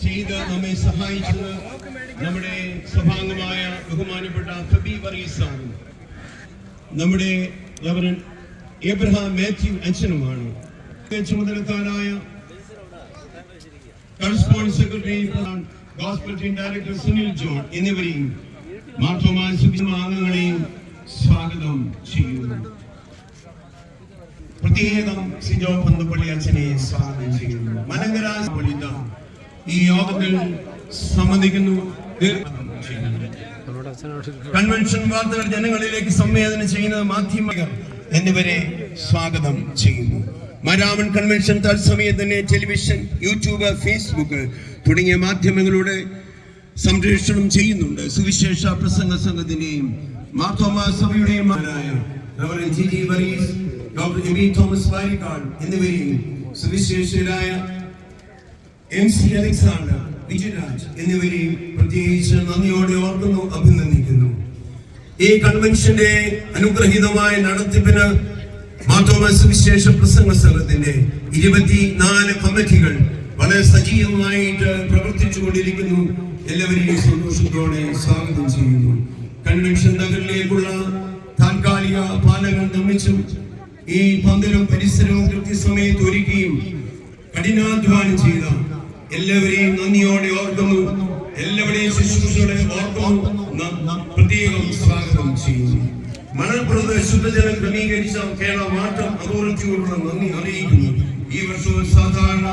ചെയ്ത് നമ്മെ സഹായിച്ചത് നമ്മുടെ സഭാംഗമായ ബഹുമാനപ്പെട്ട ഫബി വറീസാണ് നമ്മുടെ എബ്രഹാം മാത്യു അച്ഛനുമാണ്. ചുമതലക്കാരായ സെക്രട്ടറി ഡയറക്ടർ സുനിൽ ജോൺ എന്നിവരെയും മാർത്തോമാ സ്വാഗതം ചെയ്യുന്നു. പ്രത്യേകം സിജോ പന്തുപള്ളി അച്ഛനെ സ്വാഗതം ചെയ്യുന്നു. മലങ്കര പള്ളിത ഈ യോഗത്തിൽ സ്വാഗതം കൺവെൻഷൻ വാർത്തകൾ ജനങ്ങളിലേക്ക് സംവേദനം ചെയ്യുന്നത് മാധ്യമകർ എന്നിവരെ സ്വാഗതം ചെയ്യുന്നു. മരാമൺ കൺവെൻഷൻ തത്സമയം തന്നെ ടെലിവിഷൻ യൂട്യൂബ് ഫേസ്ബുക്ക് തുടങ്ങിയ മാധ്യമങ്ങളുടെ സംപ്രേഷണം ചെയ്യുന്നുണ്ട്. സുവിശേഷ പ്രസംഗ സംഘത്തിന്റെയും Marthoma സഭയുടെയും reverend G Varees doctor Thomas Varikkad എന്നിവരെയും സുവിശേഷരായ എം സി അലക്സാണ്ടർ വിജയരാജ് എന്നിവരെയും പ്രത്യേകിച്ച് നന്ദിയോടെ ഓർക്കുന്നു അഭിനന്ദിക്കുന്നു. ഈ കൺവെൻഷന്റെ അനുഗ്രഹീതമായ നടത്തിപ്പിന് മാത്തോമ സുവിശേഷ പ്രസംഗ സംഘത്തിന്റെ ഇരുപത്തിനാല് കമ്മിറ്റികൾ വളരെ സജീവമായിട്ട് പ്രവർത്തിച്ചു കൊണ്ടിരിക്കുന്നു എല്ലാവരെയും സന്തോഷത്തോടെ സ്വാഗതം ചെയ്യുന്നു. കൺവെൻഷൻ നഗറിലേക്കുള്ള താൽക്കാലിക പാലങ്ങൾ നിർമ്മിച്ചും ഈ പന്തലും പരിസരവും കൃത്യസമയത്ത് ഒരുക്കിയും കഠിനാധ്വാനം ചെയ്ത എല്ലാവരെയും നന്ദിയോടെ ഓർക്കുന്നു. എല്ലാവരെയും ശുശ്രൂഷയോടെ ഓർക്കുന്നു. പ്രത്യേകം സ്വാഗതം ചെയ്യുന്നു. മണൽപ്പുറത്ത് ശുദ്ധജലം ക്രമീകരിച്ച കേരള മാറ്റം അതോറിറ്റിയോടുള്ള നന്ദി അറിയിക്കുന്നു. ഈ വർഷവും സാധാരണ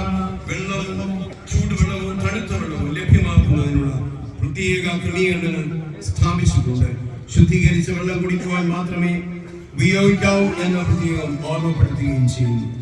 വെള്ളവും ചൂടുവെള്ളവും തണുത്ത വെള്ളവും ലഭ്യമാക്കുന്നതിനുള്ള പ്രത്യേക ക്രമീകരണങ്ങൾ സ്ഥാപിച്ചിട്ടുണ്ട്. ശുദ്ധീകരിച്ച വെള്ളം കുടിക്കുവാൻ മാത്രമേ ഉപയോഗിക്കാവൂ എന്ന പ്രത്യേകം ഓർമ്മപ്പെടുത്തുകയും ചെയ്യുന്നു.